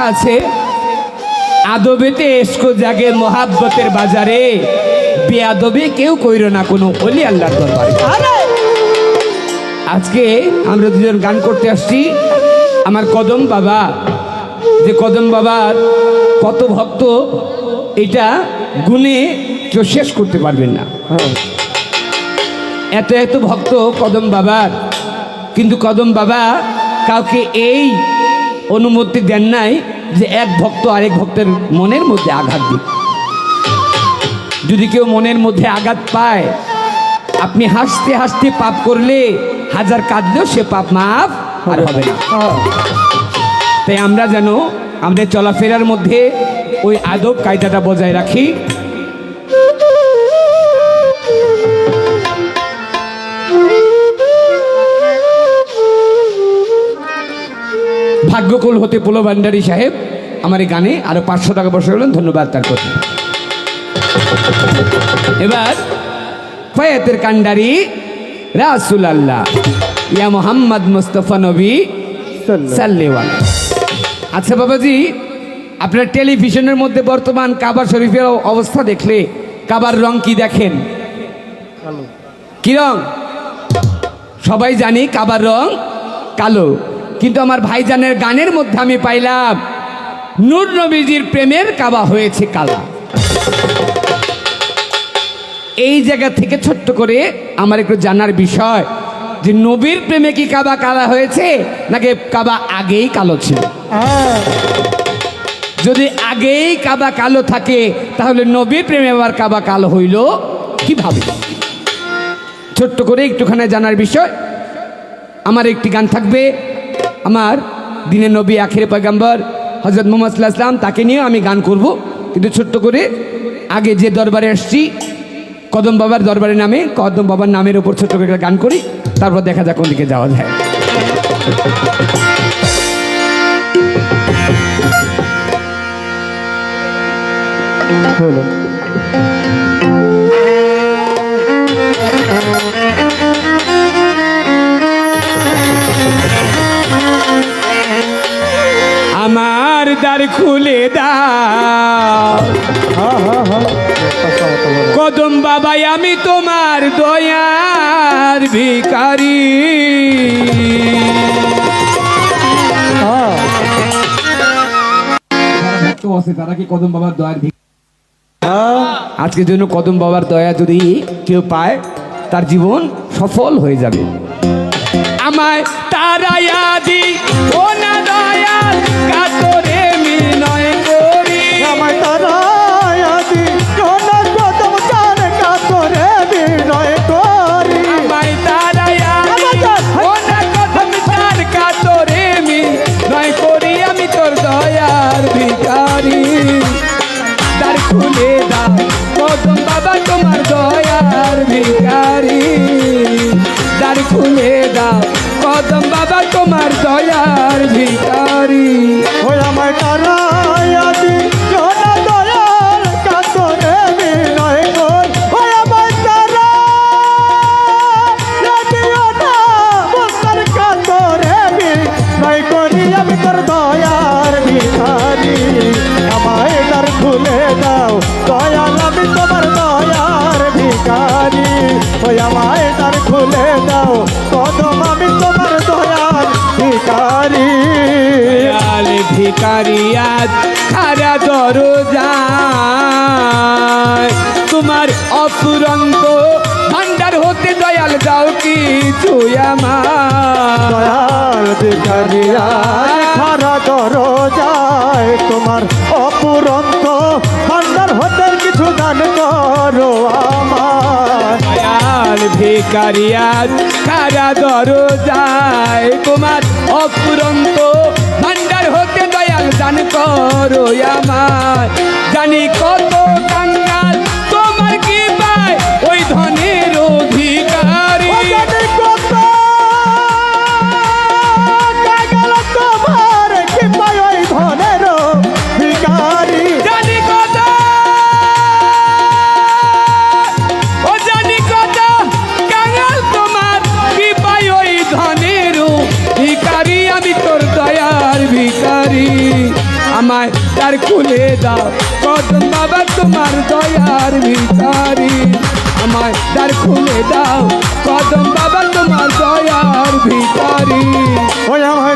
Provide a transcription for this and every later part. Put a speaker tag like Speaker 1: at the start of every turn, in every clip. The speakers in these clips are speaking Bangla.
Speaker 1: কথা আছে? আদবেতে এসকো জাগে মহাব্বতের বাজারে। বেয়াদবে কেউ কইর না কোনো অলি দরবারে। আজকে আমরা দুজন গান করতে আসছি। আমার কদম বাবা, যে কদম বাবার কত ভক্ত, এটা গুণে কেউ শেষ করতে পারবেন না। এত এত ভক্ত কদম বাবার, কিন্তু কদম বাবা কাউকে এই অনুমতি দেন নাই যে এক ভক্ত আরেক ভক্তের মনের মধ্যে আঘাত দিক। যদি কেউ মনের মধ্যে আঘাত পায়, আপনি হাসতে হাসতে পাপ করলে হাজার কাঁদলেও সে পাপ মাফ আর হবে না। তাই আমরা যেন আমাদের চলাফেরার মধ্যে ওই আদব কায়দাটা বজায় রাখি। ভাগ্যকুল হতে পোলো ভান্ডারী সাহেব আমার এই গানে আরও পাঁচশো টাকা বসে গেলেন ধন্যবাদ তার প্রতি। এবার ফয়াতের কান্ডারি রাসুল আল্লাহ ইয়া মোহাম্মদ মুস্তফা নবী সাল্লেওয়াল আচ্ছা বাবাজি আপনার টেলিভিশনের মধ্যে বর্তমান কাবার শরীফের অবস্থা দেখলে কাবার রং কি দেখেন? কি রং? সবাই জানি কাবার রং কালো। কিন্তু আমার ভাইজানের গানের মধ্যে আমি পাইলাম, নূর নবীজির প্রেমের কাবা হয়েছে কালা। এই জায়গা থেকে ছোট্ট করে আমার একটু জানার বিষয় যে নবীর প্রেমে কি কাবা কালা হয়েছে, নাকি কাবা আগেই কালো ছিল? যদি আগেই কাবা কালো থাকে, তাহলে নবীর প্রেমে আবার কাবা কালো হইল কীভাবে? ছোট্ট করে একটুখানি জানার বিষয়। আমার একটি গান থাকবে আমার দিনের নবী, আখিরে পয়গাম্বর হজরত মোহাম্মদ আসলাম তাকে নিয়েও আমি গান করব। কিন্তু ছোট্ট করে আগে যে দরবারে আসছি, কদম বাবার দরবারের নামে, কদম বাবার নামের ওপর ছোট্ট করে গান করি, তারপর দেখা যাক কোন দিকে যাওয়া যায়।
Speaker 2: হলো।
Speaker 1: দ্বার খুলে। কদম বাবাই, আমি তোমার দয়ার ভিকারি আছে তারা কি কদম বাবার দয়ার আজকের জন্য কদম বাবার দয়া যদি কেউ পায়, তার জীবন সফল হয়ে যাবে আমায় তারায়া দি, ও না দয়াল দয়ার ভিখারি।
Speaker 2: আমায় দ্বার খুলে দাও দয়াল আমি তোমার দয়ার ভিখারি
Speaker 1: দয়াল ভিখারি আজ খারা দরজা তোমার অফুরন্ত ভান্ডার হতে দয়াল যাও কি আমার
Speaker 2: দয়াল ভিখারিয়া খারা দরজায়। তোমার
Speaker 1: দয়াল ভিকারিয়ার কারা দরজায় তোমার অপুরন্ত ভান্ডার হতে দয়াল দান করো আমার জানি কত আমায় তার খুলে দাও। কদম বাবা, তোমার দয়ার ভিকারি আমার দ্বার খুলে দাও। কদম বাবা, তোমার দয়ার ভিকারি
Speaker 2: ওই আমার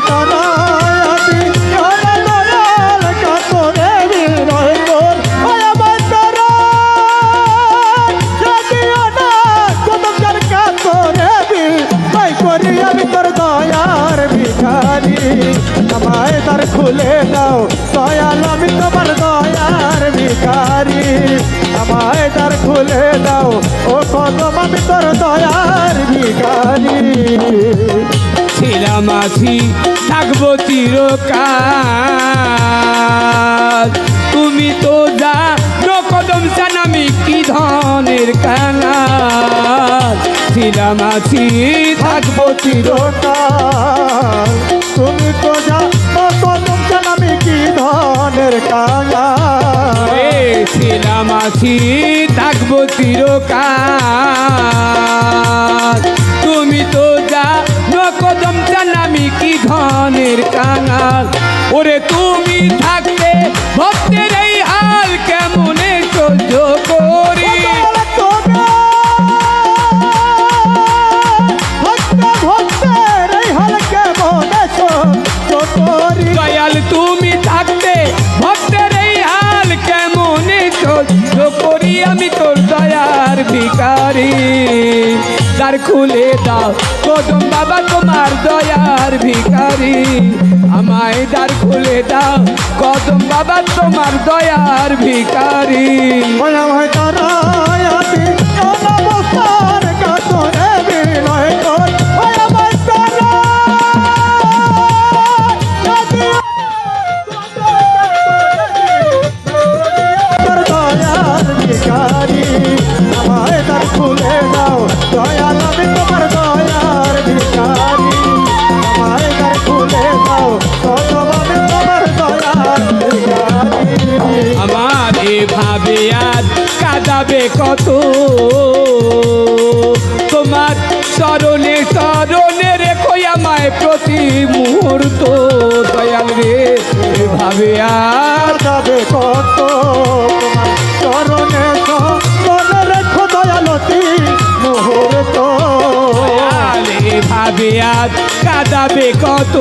Speaker 2: তার খুলে দাও দয়াল আমি তোমার দয়ার ভিখারি। আমায় তার খুলে দাও ও কদম আমি তোর দয়ার ভিখারি।
Speaker 1: ছিলাম আছি থাকব চিরকাল। তুমি তো যা কদম চান আমি কি ধনের কানাল ছিলাম আছি থাকব
Speaker 2: চিরকাল। তুমি তো যা ধনের কাঙা।
Speaker 1: এ ছিলাম আছি থাকব চিরকাল। তুমি তো যা কদম চান আমি কি ধনের কাঙাল ওরে তুমি থাকতে ভক্তের এই হাল কেমনে সহ্য করি? দয়াল তুমি ভিকারি, দ্বার খুলে দাও। কদম বাবা, তোমার দয়ার ভিকারি, আমায় দ্বার খুলে দাও। কদম বাবা, তোমার দয়ার ভিকারি।
Speaker 2: খুলে দাও দয়াল আমি তোমার দয়ার ভিখারি। আমায় তার খুলে দাও কত আমি তোমার দয়ার ভিখারি।
Speaker 1: আমার এভাবে আজ কাঁদাবে কত? তোমার স্মরণে স্মরণে রেখো আমায় প্রতি মুহূর্ত। দয়াল রে এভাবে আর
Speaker 2: যাবে কত? তোমার চরণে
Speaker 1: এভাবে আজ কাঁদাবে কত?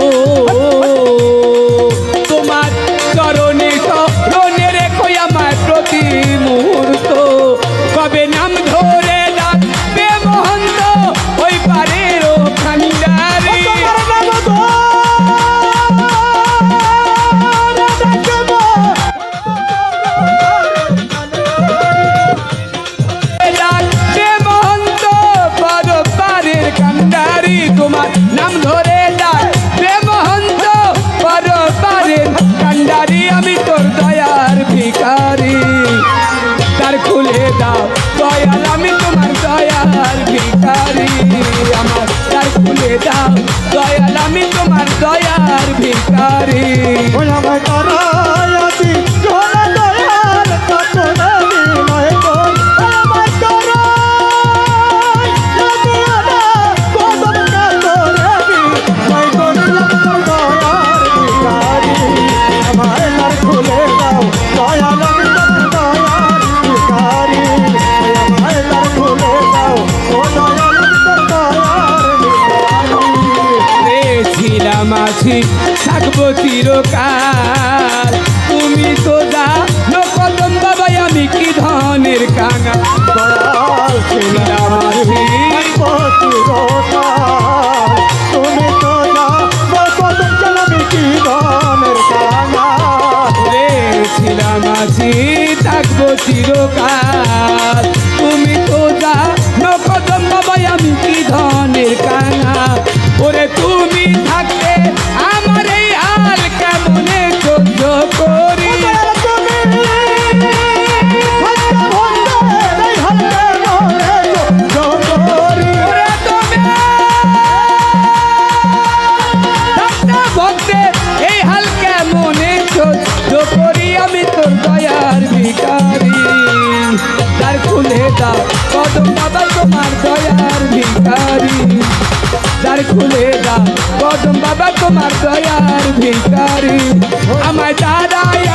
Speaker 1: তোমার স্মরণে চিরকাল। তুমি তো যা কদম বাবাই আমি কি ধনের কাঙা
Speaker 2: ছিলাম
Speaker 1: আছি ছিলাম থাকব চিরকাল। সদাই তোমার দয়ার ভিকারি দ্বার খুলে দাও কদম বাবা তোমার দয়ার ভিকারি আমায় দাঁড়ায়